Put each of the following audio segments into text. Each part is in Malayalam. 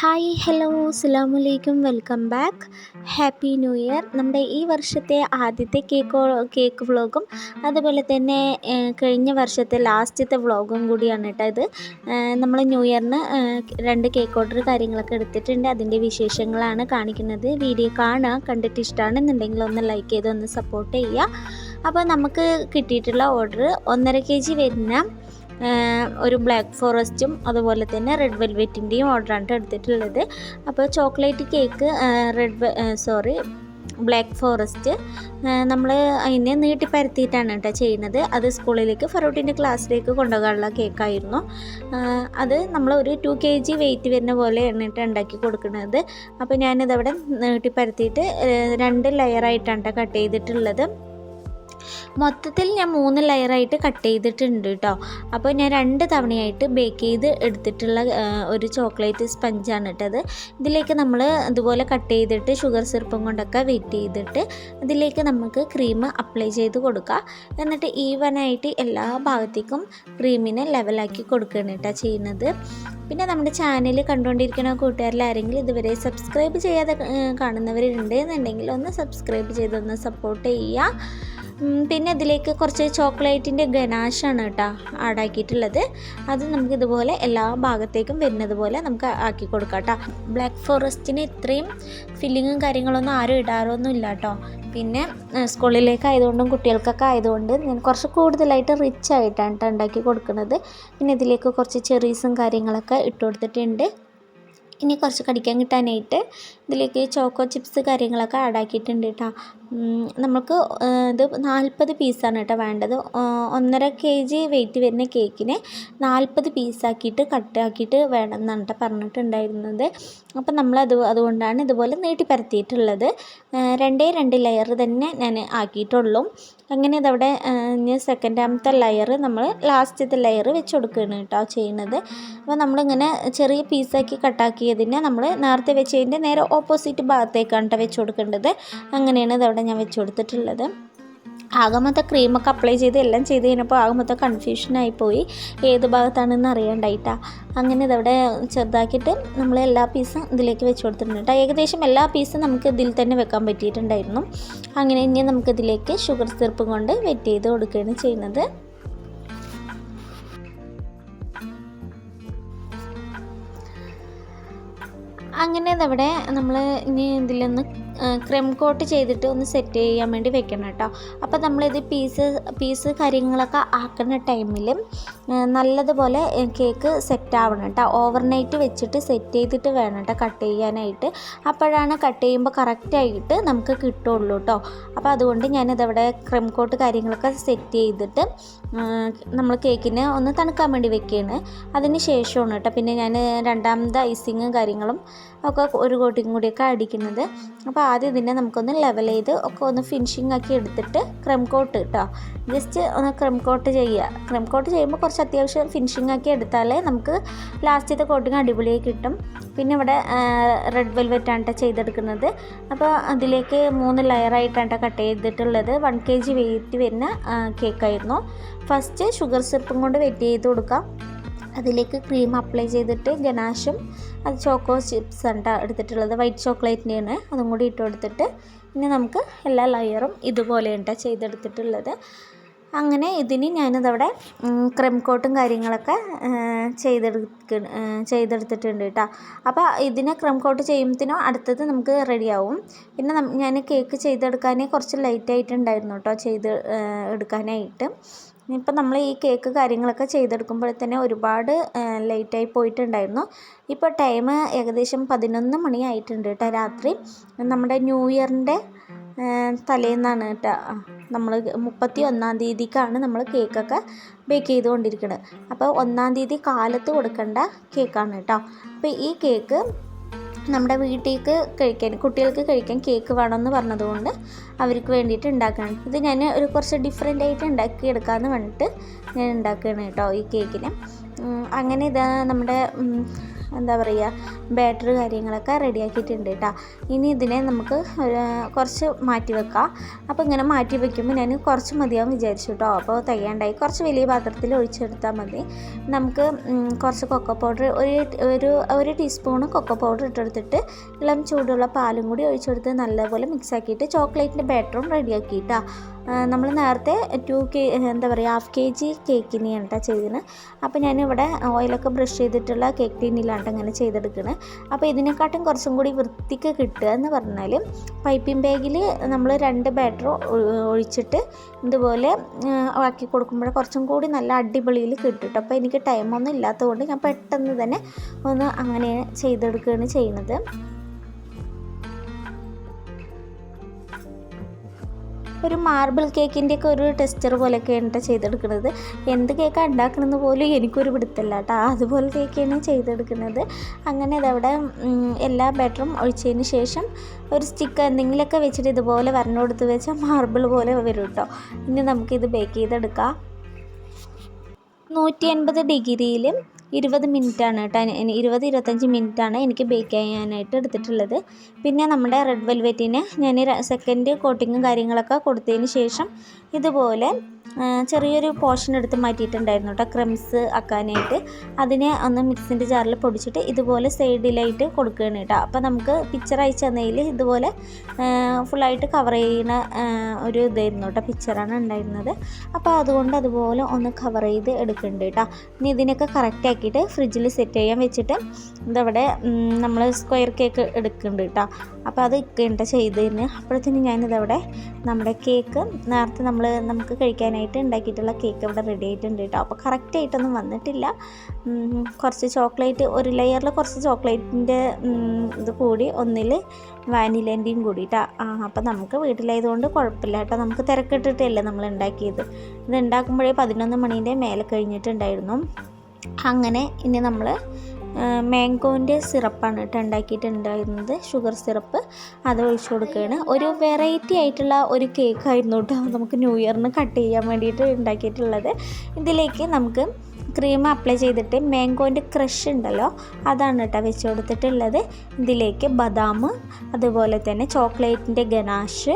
ഹായ് ഹലോ അസ്സാം വലൈക്കും welcome back happy new year നമ്മുടെ ഈ വർഷത്തെ ആദ്യത്തെ കേക്ക് കേക്ക് വ്ളോഗും അതുപോലെ തന്നെ കഴിഞ്ഞ വർഷത്തെ ലാസ്റ്റത്തെ വ്ളോഗും കൂടിയാണ് കേട്ടോ ഇത്. നമ്മൾ ന്യൂ ഇയറിന് രണ്ട് കേക്ക് ഓർഡർ കാര്യങ്ങളൊക്കെ എടുത്തിട്ടുണ്ട്. അതിന്റെ വിശേഷങ്ങളാണ് കാണിക്കുന്നത്. വീഡിയോ കാണുക കണ്ടിട്ട് ഇഷ്ടമാണെന്നുണ്ടെങ്കിൽ ഒന്ന് ലൈക്ക് ചെയ്ത് ഒന്ന് സപ്പോർട്ട് ചെയ്യുക. അപ്പോൾ നമുക്ക് കിട്ടിയിട്ടുള്ള ഓർഡർ ഒന്നര കെ ജി വരുന്ന ഒരു ബ്ലാക്ക് ഫോറസ്റ്റും അതുപോലെ തന്നെ റെഡ് വെൽവെറ്റിന്റെയും ഓർഡറാണ് എടുത്തിട്ടുള്ളത്. അപ്പോൾ chocolate cake red sorry black forest നമ്മൾ അതിനെ നീട്ടി പരത്തിയിട്ടാണ് കേട്ടോ ചെയ്യുന്നത്. അത് സ്കൂളിലേക്ക് ഫറൂട്ടിന്റെ ക്ലാസ്സിലേക്ക് കൊണ്ടുപോകാനുള്ള കേക്കായിരുന്നു. അത് നമ്മൾ ഒരു ടു കെ ജി വെയിറ്റ് വരുന്ന പോലെയാണ് കേട്ടോ ഉണ്ടാക്കി കൊടുക്കുന്നത്. അപ്പോൾ ഞാനിതവിടെ നീട്ടി പരത്തിയിട്ട് രണ്ട് ലെയറായിട്ടാണ് കേട്ടോ കട്ട് ചെയ്തിട്ടുള്ളത്. മൊത്തത്തിൽ ഞാൻ മൂന്ന് ലെയറായിട്ട് കട്ട് ചെയ്തിട്ടുണ്ട് കേട്ടോ അപ്പോൾ ഞാൻ രണ്ട് തവണയായിട്ട് ബേക്ക് ചെയ്ത് എടുത്തിട്ടുള്ള ഒരു ചോക്ലേറ്റ് സ്പഞ്ചാണ് ഇട്ടത്. ഇതിലേക്ക് നമ്മൾ ഇതുപോലെ കട്ട് ചെയ്തിട്ട് ഷുഗർ സിറപ്പും കൊണ്ടൊക്കെ വെയിറ്റ് ചെയ്തിട്ട് അതിലേക്ക് നമുക്ക് ക്രീം അപ്ലൈ ചെയ്ത് കൊടുക്കുക എന്നിട്ട് ഈവനായിട്ട് എല്ലാ ഭാഗത്തേക്കും ക്രീമിനെ ലെവലാക്കി കൊടുക്കുകയാണ് കേട്ടോ ചെയ്യുന്നത്. പിന്നെ നമ്മുടെ ചാനൽ കണ്ടുകൊണ്ടിരിക്കുന്ന കൂട്ടുകാരിൽ ആരെങ്കിലും ഇതുവരെ സബ്സ്ക്രൈബ് ചെയ്യാതെ കാണുന്നവരുണ്ട് എന്നുണ്ടെങ്കിൽ ഒന്ന് സബ്സ്ക്രൈബ് ചെയ്തൊന്ന് സപ്പോർട്ട് ചെയ്യുക. പിന്നെ അതിലേക്ക് കുറച്ച് ചോക്ലേറ്റിന്റെ ഗനാഷാണ് കേട്ടോ ആഡാക്കിയിട്ടുള്ളത് അത് നമുക്ക് ഇതുപോലെ എല്ലാ ഭാഗത്തേക്കും വരുന്നതുപോലെ നമുക്ക് ആക്കി കൊടുക്കാം കേട്ടോ. ബ്ലാക്ക് ഫോറസ്റ്റിന് ഇത്രയും ഫില്ലിങ്ങും കാര്യങ്ങളൊന്നും ആരും ഇടാറൊന്നും ഇല്ല കേട്ടോ. പിന്നെ സ്കൂളിലേക്ക് ആയതുകൊണ്ടും കുട്ടികൾക്കൊക്കെ ആയതുകൊണ്ട് ഞാൻ കുറച്ച് കൂടുതലായിട്ട് റിച്ച് ആയിട്ടാണ് കേട്ടോ ഉണ്ടാക്കി കൊടുക്കുന്നത്. പിന്നെ ഇതിലേക്ക് കുറച്ച് ചെറീസും കാര്യങ്ങളൊക്കെ ഇട്ട് കൊടുത്തിട്ടുണ്ട്. ഇനി കുറച്ച് കടിക്കാൻ കിട്ടാനായിട്ട് ഇതിലേക്ക് ചോക്കോ ചിപ്സ് കാര്യങ്ങളൊക്കെ ആഡാക്കിയിട്ടുണ്ട് കേട്ടോ നമുക്ക് ഇത് നാൽപ്പത് പീസാണ് കേട്ടോ വേണ്ടത്. ഒന്നര കെ ജി വെയിറ്റ് വരുന്ന കേക്കിനെ നാൽപ്പത് പീസാക്കിയിട്ട് കട്ടാക്കിയിട്ട് വേണം എന്നാണ് കേട്ടോ പറഞ്ഞിട്ടുണ്ടായിരുന്നത്. അപ്പം നമ്മളത് അതുകൊണ്ടാണ് ഇതുപോലെ നീട്ടി പരത്തിയിട്ടുള്ളത്. രണ്ടേ രണ്ട് ലെയർ തന്നെ ഞാൻ ആക്കിയിട്ടുള്ളൂ. അങ്ങനെ ഇതവിടെ സെക്കൻഡ് സെക്കൻഡാമത്തെ ലെയർ നമ്മൾ ലാസ്റ്റത്തെ ലെയർ വെച്ച് കൊടുക്കുകയാണ് കേട്ടോ ചെയ്യുന്നത്. അപ്പോൾ നമ്മളിങ്ങനെ ചെറിയ പീസാക്കി കട്ടാക്കിയതിനെ നമ്മൾ നേരത്തെ വെച്ചതിന്റെ നേരെ ഓപ്പോസിറ്റ് ഭാഗത്തേക്കാണ് കേട്ടോ വെച്ച് കൊടുക്കേണ്ടത്. അങ്ങനെയാണ് ഇതവിടെ ഞാൻ വെച്ച് കൊടുത്തിട്ടുള്ളത്. ആകെ ക്രീമൊക്കെ അപ്ലൈ ചെയ്ത് എല്ലാം ചെയ്ത് കഴിഞ്ഞപ്പോൾ ആകെ മൊത്തം കൺഫ്യൂഷനായി പോയി. ഏത് ഭാഗത്താണെന്ന് അറിയണ്ടായിട്ടാ. അങ്ങനെ ഇതവിടെ ചെറുതാക്കിയിട്ട് നമ്മൾ എല്ലാ പീസും ഇതിലേക്ക് വെച്ച് കൊടുത്തിട്ടുണ്ട് ഏകദേശം എല്ലാ പീസും നമുക്ക് ഇതിൽ തന്നെ വെക്കാൻ പറ്റിയിട്ടുണ്ടായിരുന്നു. അങ്ങനെ ഇനി നമുക്കിതിലേക്ക് ഷുഗർ സിറപ്പ് കൊണ്ട് വെറ്റ് ചെയ്ത് കൊടുക്കുകയാണ് ചെയ്യുന്നത്. അങ്ങനെ ഇതവിടെ നമ്മൾ ഇനി ഇതിലൊന്ന് ക്രെം കോട്ട് ചെയ്തിട്ട് ഒന്ന് സെറ്റ് ചെയ്യാൻ വേണ്ടി വെക്കണം കേട്ടോ. അപ്പോൾ നമ്മളിത് പീസ് പീസ് കാര്യങ്ങളൊക്കെ ആക്കുന്ന ടൈമിൽ നല്ലതുപോലെ കേക്ക് സെറ്റ് ആവണം കേട്ടോ. ഓവർനൈറ്റ് വെച്ചിട്ട് സെറ്റ് ചെയ്തിട്ട് വേണം കേട്ടോ കട്ട് ചെയ്യാനായിട്ട്. അപ്പോഴാണ് കട്ട് ചെയ്യുമ്പോൾ കറക്റ്റായിട്ട് നമുക്ക് കിട്ടുള്ളൂ കേട്ടോ. അപ്പോൾ അതുകൊണ്ട് ഞാനിതവിടെ ക്രെം കോട്ട് കാര്യങ്ങളൊക്കെ സെറ്റ് ചെയ്തിട്ട് നമ്മൾ കേക്കിന് ഒന്ന് തണുക്കാൻ വേണ്ടി വെക്കുകയാണ് അതിന് ശേഷമാണ് കേട്ടോ പിന്നെ ഞാൻ രണ്ടാമത് ഐസിങ്ങും കാര്യങ്ങളും ഒക്കെ ഒരു കോട്ടിങ് കൂടിയൊക്കെ അടിക്കുന്നത്. അപ്പോൾ ആദ്യം ഇതിനെ നമുക്കൊന്ന് ലെവൽ ചെയ്ത് ഒക്കെ ഒന്ന് ഫിനിഷിംഗ് ആക്കി എടുത്തിട്ട് ക്രം കോട്ട് കേട്ടോ ജസ്റ്റ് ഒന്ന് ക്രം കോട്ട് ചെയ്യുക. ക്രം കോട്ട് ചെയ്യുമ്പോൾ കുറച്ച് അത്യാവശ്യം ഫിനിഷിംഗ് ആക്കി എടുത്താലേ നമുക്ക് ലാസ്റ്റത്തെ കോട്ടിങ് അടിപൊളിയായി കിട്ടും. പിന്നെ ഇവിടെ റെഡ് വെൽവെറ്റാണ് ട്ടോ ചെയ്തെടുക്കുന്നത്. അപ്പോൾ അതിലേക്ക് മൂന്ന് ലെയറായിട്ടാണ് കട്ട് ചെയ്തിട്ടുള്ളത്. വൺ കെ ജി വെയിറ്റ് വരുന്ന കേക്കായിരുന്നു ഫസ്റ്റ് ഷുഗർ സിറപ്പും കൊണ്ട് വെയിറ്റ് ചെയ്ത് കൊടുക്കാം. അതിലേക്ക് ക്രീം അപ്ലൈ ചെയ്തിട്ട് ഗനാഷും അത് ചോക്കോ ചിപ്സ് ആണ് എടുത്തിട്ടുള്ളത്. വൈറ്റ് ചോക്ലേറ്റിന്റെയാണ് അതും കൂടി ഇട്ട് കൊടുത്തിട്ട് ഇനി നമുക്ക് എല്ലാ ലെയറും ഇതുപോലെയുണ്ട് ട്ടോ ചെയ്തെടുത്തിട്ടുള്ളത്. അങ്ങനെ ഇതിന് ഞാനിതവിടെ ക്രെം കോട്ടും കാര്യങ്ങളൊക്കെ ചെയ്തെടുക്ക ചെയ്തെടുത്തിട്ടുണ്ട് കേട്ടോ അപ്പോൾ ഇതിനെ ക്രെം കോട്ട് ചെയ്യുമ്പത്തിനോ അടുത്തത് നമുക്ക് റെഡിയാവും പിന്നെ ഞാൻ കേക്ക് ചെയ്തെടുക്കാൻ കുറച്ച് ലേറ്റ് ആയിട്ടുണ്ടായിരുന്നു കേട്ടോ ചെയ്ത് എടുക്കാനായിട്ട്. ഇപ്പം നമ്മൾ ഈ കേക്ക് കാര്യങ്ങളൊക്കെ ചെയ്തെടുക്കുമ്പോൾ തന്നെ ഒരുപാട് ലേറ്റായി പോയിട്ടുണ്ടായിരുന്നു. ഇപ്പോൾ ടൈം ഏകദേശം പതിനൊന്ന് മണി ആയിട്ടുണ്ട് കേട്ടോ രാത്രി. നമ്മുടെ ന്യൂ ഇയറിന്റെ തലേന്നാണ് കേട്ടോ നമ്മൾ മുപ്പത്തി ഒന്നാം തീയതിക്കാണ് നമ്മൾ കേക്കൊക്കെ ബേക്ക് ചെയ്തുകൊണ്ടിരിക്കുന്നത് അപ്പോൾ ഒന്നാം തീയതി കാലത്ത് കൊടുക്കേണ്ട കേക്കാണ് കേട്ടോ. അപ്പോൾ ഈ കേക്ക് നമ്മുടെ വീട്ടിലേക്ക് കഴിക്കാൻ കുട്ടികൾക്ക് കഴിക്കാൻ കേക്ക് വേണം എന്ന് പറഞ്ഞതുകൊണ്ട് അവർക്ക് വേണ്ടിയിട്ട് ഉണ്ടാക്കുകയാണ്. ഇത് ഞാൻ ഒരു കുറച്ച് ഡിഫറെന്റ് ആയിട്ട് ഉണ്ടാക്കി എടുക്കാമെന്ന് പറഞ്ഞിട്ട് ഞാൻ ഉണ്ടാക്കുകയാണ് കേട്ടോ ഈ കേക്കിന്. അങ്ങനെ ഇതാ നമ്മുടെ എന്താ പറയുക ബാറ്ററി കാര്യങ്ങളൊക്കെ റെഡിയാക്കിയിട്ടുണ്ട് കേട്ടോ. ഇനി ഇതിനെ നമുക്ക് കുറച്ച് മാറ്റി വെക്കാം. അപ്പോൾ ഇങ്ങനെ മാറ്റി വെക്കുമ്പോൾ ഞാൻ കുറച്ച് മതിയാവും വിചാരിച്ചു കേട്ടോ. അപ്പോൾ തികയാണ്ടായി. കുറച്ച് വലിയ പാത്രത്തിൽ ഒഴിച്ചെടുത്താൽ മതി. നമുക്ക് കുറച്ച് കൊക്കോ പൗഡർ ഒരു ഒരു ഒരു ടീസ്പൂണ് കൊക്കോ പൗഡർ ഇട്ടെടുത്തിട്ട് ഇളം ചൂടുള്ള പാലും കൂടി ഒഴിച്ചെടുത്ത് നല്ലപോലെ മിക്സ് ആക്കിയിട്ട് ചോക്ലേറ്റിന്റെ ബാറ്ററും റെഡിയാക്കിയിട്ടാ നമ്മൾ നേരത്തെ ടു കെ എന്താ പറയുക ഹാഫ് കെ ജി കേക്കിനെയാണ് കേട്ടോ ചെയ്തത് അപ്പോൾ ഞാനിവിടെ ഓയിലൊക്കെ ബ്രഷ് ചെയ്തിട്ടുള്ള കേക്ക് ടീനിലാണ് അങ്ങനെ ചെയ്തെടുക്കുന്നത് അപ്പോൾ ഇതിനെക്കാട്ടും കുറച്ചും കൂടി വൃത്തിക്ക് കിട്ടുക എന്ന് പറഞ്ഞാൽ പൈപ്പിംഗ് ബാഗിൽ നമ്മൾ രണ്ട് ബാറ്റർ ഒഴിച്ചിട്ട് ഇതുപോലെ ആക്കി കൊടുക്കുമ്പോൾ കുറച്ചും കൂടി നല്ല അടിപൊളിയിൽ കിട്ടും അപ്പോൾ എനിക്ക് ടൈമൊന്നും ഇല്ലാത്തതുകൊണ്ട് ഞാൻ പെട്ടെന്ന് തന്നെ ഒന്ന് അങ്ങനെ ചെയ്തെടുക്കുകയാണ് ചെയ്യുന്നത്. ഒരു മാർബിൾ കേക്കിന്റെ ഒക്കെ ഒരു ടെസ്റ്റർ പോലെയൊക്കെയാണ് കേട്ടോ ചെയ്തെടുക്കുന്നത്. എന്ത് കേക്കാണ് ഉണ്ടാക്കണമെന്ന് പോലും എനിക്കൊരു പിടുത്തല്ല കേട്ടോ അതുപോലെ കേക്കാണ് ചെയ്തെടുക്കുന്നത്. അങ്ങനെ അതവിടെ എല്ലാ ബാറ്ററും ഒഴിച്ചതിന് ശേഷം ഒരു സ്റ്റിക്ക് എന്തെങ്കിലുമൊക്കെ വെച്ചിട്ട് ഇതുപോലെ വരണോടുത്ത് കൊടുത്ത് വെച്ചാൽ മാർബിൾ പോലെ വരും കേട്ടോ ഇനി നമുക്കിത് ബേക്ക് ചെയ്തെടുക്കാം. നൂറ്റി എൺപത് ഡിഗ്രിയിൽ ഇരുപത് മിനിറ്റാണ് കേട്ടോ. ഇരുപത് ഇരുപത്തഞ്ച് മിനിറ്റാണ് എനിക്ക് ബേക്ക് ചെയ്യാനായിട്ട് എടുത്തിട്ടുള്ളത്. പിന്നെ നമ്മുടെ റെഡ് വെൽവെറ്റിന് ഞാൻ സെക്കൻഡ് കോട്ടിങ്ങും കാര്യങ്ങളൊക്കെ കൊടുത്തതിന് ശേഷം ഇതുപോലെ ചെറിയൊരു പോർഷൻ എടുത്ത് മാറ്റിയിട്ടുണ്ടായിരുന്നു കേട്ടോ ക്രംസ് ആക്കാനായിട്ട്. അതിനെ ഒന്ന് മിക്സിന്റെ ജാറിൽ പൊടിച്ചിട്ട് ഇതുപോലെ സൈഡിലായിട്ട് കൊടുക്കുകയാണ് കേട്ടോ അപ്പോൾ നമുക്ക് പിക്ചർ അയച്ചു തന്നതിൽ ഇതുപോലെ ഫുള്ളായിട്ട് കവർ ചെയ്യുന്ന ഒരു ഇതായിരുന്നു കേട്ടോ പിക്ചറാണ് ഉണ്ടായിരുന്നത്. അപ്പോൾ അതുകൊണ്ട് അതുപോലെ ഒന്ന് കവർ ചെയ്ത് എടുക്കുന്നുണ്ട് കേട്ടോ ഇനി ഇതിനൊക്കെ കറക്റ്റ് ആക്കിയിട്ട് ഫ്രിഡ്ജിൽ സെറ്റ് ചെയ്യാൻ വെച്ചിട്ട് ഇതവിടെ നമ്മൾ സ്ക്വയർ കേക്ക് എടുക്കുന്നുണ്ട് കേട്ടോ അപ്പോൾ അത് ഇക്കേണ്ട ചെയ്തതിന്. അപ്പോഴത്തേനും ഞാനിതവിടെ നമ്മുടെ കേക്ക് നേരത്തെ നമ്മൾ നമുക്ക് കഴിക്കാനായിട്ട് ഉണ്ടാക്കിയിട്ടുള്ള കേക്ക് ഇവിടെ റെഡി ആയിട്ടുണ്ട് കേട്ടോ അപ്പോൾ കറക്റ്റായിട്ടൊന്നും വന്നിട്ടില്ല. കുറച്ച് ചോക്ലേറ്റ് ഒരു ലെയറിൽ കുറച്ച് ചോക്ലേറ്റിന്റെ ഇത് കൂടി ഒന്നിൽ വാനിലേന്റെയും കൂടിയിട്ടാണ് അപ്പോൾ നമുക്ക് വീട്ടിലായതുകൊണ്ട് കുഴപ്പമില്ല കേട്ടോ നമുക്ക് തിരക്കിട്ടിട്ടല്ലേ നമ്മൾ ഉണ്ടാക്കിയത്. ഇത് ഉണ്ടാക്കുമ്പോഴേ പതിനൊന്ന് മണീന്റെ മേലെ കഴിഞ്ഞിട്ടുണ്ടായിരുന്നു. അങ്ങനെ ഇനി നമ്മൾ മാംഗോന്റെ സിറപ്പാണ് കേട്ടോ ഉണ്ടാക്കിയിട്ടുണ്ടായിരുന്നത്. ഷുഗർ സിറപ്പ് അത് ഒഴിച്ചു കൊടുക്കുകയാണ്. ഒരു വെറൈറ്റി ആയിട്ടുള്ള ഒരു കേക്കായിരുന്നു കേട്ടോ നമുക്ക് ന്യൂ ഇയറിന് കട്ട് ചെയ്യാൻ വേണ്ടിയിട്ട് ഉണ്ടാക്കിയിട്ടുള്ളത്. ഇതിലേക്ക് നമുക്ക് ക്രീം അപ്ലൈ ചെയ്തിട്ട് മാംഗോന്റെ ക്രഷ് ഉണ്ടല്ലോ അതാണ് കേട്ടോ വെച്ച് കൊടുത്തിട്ടുള്ളത്. ഇതിലേക്ക് ബദാം അതുപോലെ തന്നെ ചോക്ലേറ്റിന്റെ ഗനാഷ്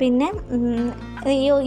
പിന്നെ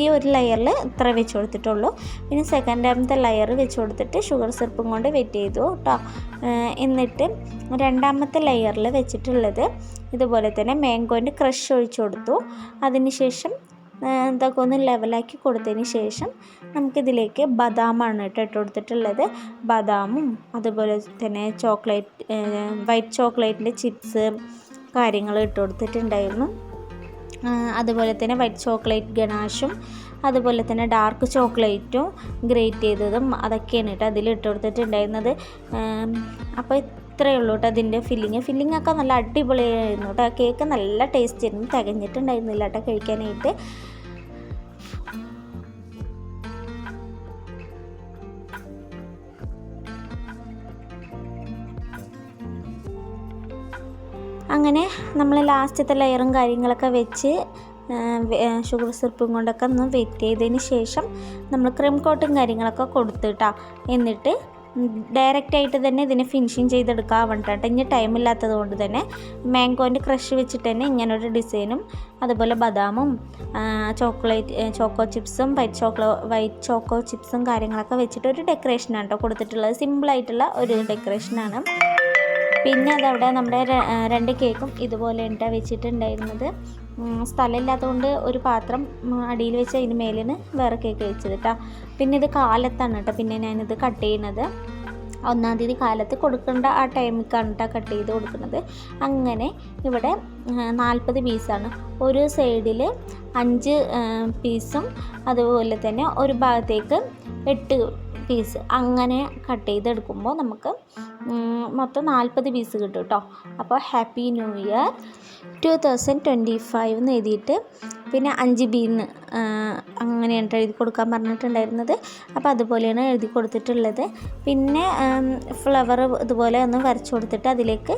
ഈ ഒരു ലെയറിൽ ഇത്ര വെച്ച് കൊടുത്തിട്ടുള്ളൂ. പിന്നെ സെക്കൻഡാമത്തെ ലെയർ വെച്ച് കൊടുത്തിട്ട് ഷുഗർ സിറപ്പും കൊണ്ട് വെറ്റ് ചെയ്തു കേട്ടോ എന്നിട്ട് രണ്ടാമത്തെ ലെയറിൽ വെച്ചിട്ടുള്ളത് ഇതുപോലെ തന്നെ മാംഗോന്റെ ക്രഷ് ഒഴിച്ചു കൊടുത്തു. അതിനുശേഷം ഇതൊക്കെ ഒന്ന് ലെവലാക്കി കൊടുത്തതിന് ശേഷം നമുക്കിതിലേക്ക് ബദാമാണ് കേട്ടോ ഇട്ട് കൊടുത്തിട്ടുള്ളത്. ബദാമും അതുപോലെ തന്നെ ചോക്ലേറ്റ് വൈറ്റ് ചോക്ലേറ്റിന്റെ ചിപ്സ് കാര്യങ്ങൾ ഇട്ട് കൊടുത്തിട്ടുണ്ടായിരുന്നു. അതുപോലെ തന്നെ വൈറ്റ് ചോക്ലേറ്റ് ഗണാഷും അതുപോലെ തന്നെ ഡാർക്ക് ചോക്ലേറ്റും ഗ്രേറ്റ് ചെയ്തതും അതൊക്കെയാണ് കേട്ടോ അതിൽ ഇട്ട് കൊടുത്തിട്ടുണ്ടായിരുന്നത്. അപ്പോൾ ഇത്രയേ ഉള്ളൂ കേട്ടോ അതിന്റെ ഫില്ലിങ് ഫില്ലിംഗ് ഒക്കെ നല്ല അടിപൊളിയായിരുന്നു കേട്ടോ. കേക്ക് നല്ല ടേസ്റ്റ് ആയിരുന്നു. തികഞ്ഞിട്ടുണ്ടായിരുന്നില്ല കേട്ടോ കഴിക്കാനായിട്ട്. അങ്ങനെ നമ്മൾ ലാസ്റ്റത്തെ ലെയറും കാര്യങ്ങളൊക്കെ വെച്ച് ഷുഗർ സിറപ്പും കൊണ്ടൊക്കെ ഒന്ന് വെയിറ്റ് ചെയ്തതിന് ശേഷം നമ്മൾ ക്രീം കോട്ടും കാര്യങ്ങളൊക്കെ കൊടുത്തിട്ടാ എന്നിട്ട് ഡയറക്റ്റ് ആയിട്ട് തന്നെ ഇതിനെ ഫിനിഷിങ് ചെയ്തെടുക്കാൻ വേണ്ടിയിട്ട് ഇനി ടൈം ഇല്ലാത്തത് കൊണ്ട് തന്നെ മാംഗോന്റെ ക്രഷ് വെച്ചിട്ട് തന്നെ ഇങ്ങനൊരു ഡിസൈനും അതുപോലെ ബദാമും ചോക്ലേറ്റ് ചോക്കോ ചിപ്സും വൈറ്റ് ചോക്ലോ വൈറ്റ് ചോക്കോ ചിപ്സും കാര്യങ്ങളൊക്കെ വെച്ചിട്ട് ഒരു ഡെക്കറേഷനാണ് കേട്ടോ കൊടുത്തിട്ടുള്ളത്. സിമ്പിളായിട്ടുള്ള ഒരു ഡെക്കറേഷനാണ് പിന്നെ അതവിടെ നമ്മുടെ രണ്ട് കേക്കും ഇതുപോലെ ഇട്ട വെച്ചിട്ടുണ്ടായിരുന്നത് സ്ഥലമില്ലാത്തതുകൊണ്ട് ഒരു പാത്രം അടിയിൽ വെച്ച് അതിന് മേലിന് വേറെ കേക്ക് വെച്ചത് കേട്ടോ പിന്നെ ഇത് കാലത്താണ് കേട്ടോ പിന്നെ ഞാനിത് കട്ട് ചെയ്യുന്നത്. ഒന്നാം തീയതി കാലത്ത് കൊടുക്കേണ്ട ആ ടൈമിക്കാണ് കേട്ടോ കട്ട് ചെയ്ത് കൊടുക്കുന്നത്. അങ്ങനെ ഇവിടെ നാൽപ്പത് പീസാണ് ഒരു സൈഡിൽ അഞ്ച് പീസും അതുപോലെ തന്നെ ഒരു ഭാഗത്തേക്ക് എട്ട് പീസ് അങ്ങനെ കട്ട് ചെയ്തെടുക്കുമ്പോൾ നമുക്ക് മൊത്തം നാൽപ്പത് പീസ് കിട്ടും കേട്ടോ അപ്പോൾ happy new year two thousand twenty five എന്ന് എഴുതിയിട്ട് പിന്നെ അഞ്ച് ബീന്ന് അങ്ങനെയാണ് എഴുതി കൊടുക്കാൻ പറഞ്ഞിട്ടുണ്ടായിരുന്നത്. അപ്പോൾ അതുപോലെയാണ് എഴുതി കൊടുത്തിട്ടുള്ളത്. പിന്നെ ഫ്ലവർ ഇതുപോലെ ഒന്ന് വരച്ച് കൊടുത്തിട്ട് അതിലേക്ക്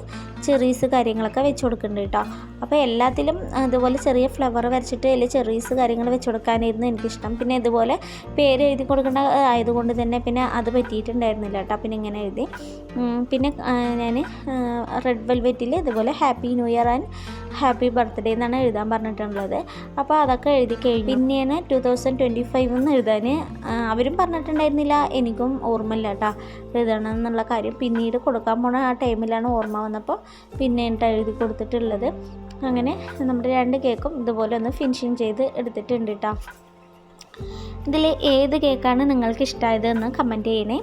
ചെറീസ് കാര്യങ്ങളൊക്കെ വെച്ച് കൊടുക്കുന്നുണ്ട് കേട്ടോ അപ്പോൾ എല്ലാത്തിലും അതുപോലെ ചെറിയ ഫ്ലവർ വരച്ചിട്ട് അതിൽ ചെറീസ് കാര്യങ്ങൾ വെച്ച് കൊടുക്കാനായിരുന്നു എനിക്കിഷ്ടം. പിന്നെ ഇതുപോലെ പേര് എഴുതി കൊടുക്കേണ്ട ആയതുകൊണ്ട് തന്നെ പിന്നെ അത് പറ്റിയിട്ടുണ്ടായിരുന്നില്ല കേട്ടോ പിന്നെ ഇങ്ങനെ എഴുതി. പിന്നെ ഞാൻ റെഡ് വെൽവെറ്റിൽ ഇതുപോലെ happy new year and happy birthday എന്നാണ് എഴുതാൻ പറഞ്ഞിട്ടുള്ളത്. അപ്പോൾ അതൊക്കെ എഴുതി കഴിഞ്ഞു. പിന്നെയാണ് ടു തൗസൻഡ് ട്വന്റി ഫൈവ് എന്ന് എഴുതാൻ അവരും പറഞ്ഞിട്ടുണ്ടായിരുന്നില്ല. എനിക്കും ഓർമ്മയില്ല കേട്ടോ. എഴുതണം എന്നുള്ള കാര്യം. പിന്നീട് കൊടുക്കാൻ പോണ ആ ടൈമിലാണ് ഓർമ്മ വന്നപ്പോൾ പിന്നെ എന്നിട്ട് എഴുതി കൊടുത്തിട്ടുള്ളത്. അങ്ങനെ നമ്മുടെ രണ്ട് കേക്കും ഇതുപോലെ ഒന്ന് ഫിനിഷിങ് ചെയ്ത് എടുത്തിട്ടുണ്ട് കേട്ടോ ഇതിൽ ഏത് കേക്കാണ് നിങ്ങൾക്ക് ഇഷ്ടമായത് എന്ന് കമന്റ് ചെയ്യണേ.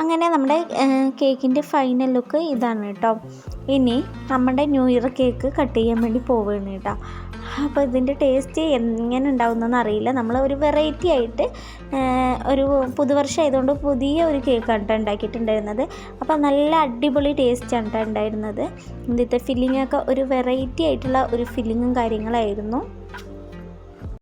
അങ്ങനെ നമ്മുടെ കേക്കിന്റെ ഫൈനൽ ലുക്ക് ഇതാണ് കേട്ടോ. ഇനി നമ്മുടെ ന്യൂ ഇയർ കേക്ക് കട്ട് ചെയ്യാൻ വേണ്ടി പോവുകയാണ് കേട്ടോ. അപ്പോൾ ഇതിന്റെ ടേസ്റ്റ് എങ്ങനെ ഉണ്ടാവുന്നതെന്ന് അറിയില്ല. നമ്മൾ ഒരു വെറൈറ്റി ആയിട്ട് ഒരു പുതുവർഷം ആയതുകൊണ്ട് പുതിയ ഒരു കേക്കാണ് കേട്ടോ ഉണ്ടാക്കിയിട്ടുണ്ടായിരുന്നത്. അപ്പോൾ നല്ല അടിപൊളി ടേസ്റ്റാണ് കേട്ടോ ഉണ്ടായിരുന്നത്. ഇതിന്റെ ഫില്ലിങ്ങൊക്കെ ഒരു വെറൈറ്റി ആയിട്ടുള്ള ഒരു ഫില്ലിങ്ങും കാര്യങ്ങളായിരുന്നു.